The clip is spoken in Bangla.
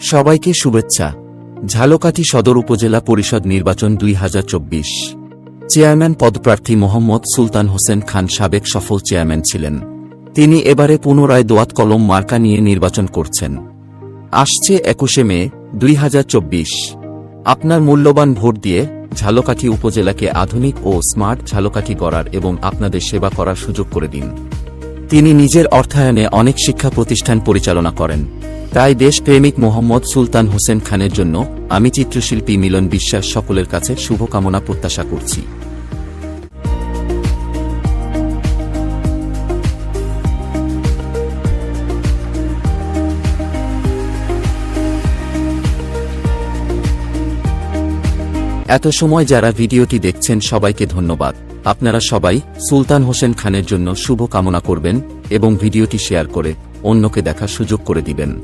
সবাইকে শুভেচ্ছা। ঝালকাঠি সদর উপজেলা পরিষদ নির্বাচন দুই হাজার চব্বিশ। চেয়ারম্যান পদপ্রার্থী মোহাম্মদ সুলতান হোসেন খান সাবেক সফল চেয়ারম্যান ছিলেন। তিনি এবারে পুনরায় দোয়াত কলম মার্কা নিয়ে নির্বাচন করছেন। আসছে একুশে মে দুই হাজার চব্বিশ। আপনার মূল্যবান ভোট দিয়ে ঝালকাঠি উপজেলাকে আধুনিক ও স্মার্ট ঝালকাঠি করার এবং আপনাদের সেবা করার সুযোগ করে দিন। তিনি নিজের অর্থায়নে অনেক শিক্ষা প্রতিষ্ঠান পরিচালনা করেন। তাই দেশপ্রেমিক মোহাম্মদ সুলতান হোসেন খানের জন্য আমি চিত্রশিল্পী মিলন বিশ্বাস সকলের কাছে শুভকামনা প্রত্যাশা করছি। এত সময় যারা ভিডিওটি দেখছেন সবাইকে ধন্যবাদ। আপনারা সবাই সুলতান হোসেন খানের জন্য শুভ কামনা করবেন এবং ভিডিওটি শেয়ার করে অন্যকে দেখার সুযোগ করে দিবেন।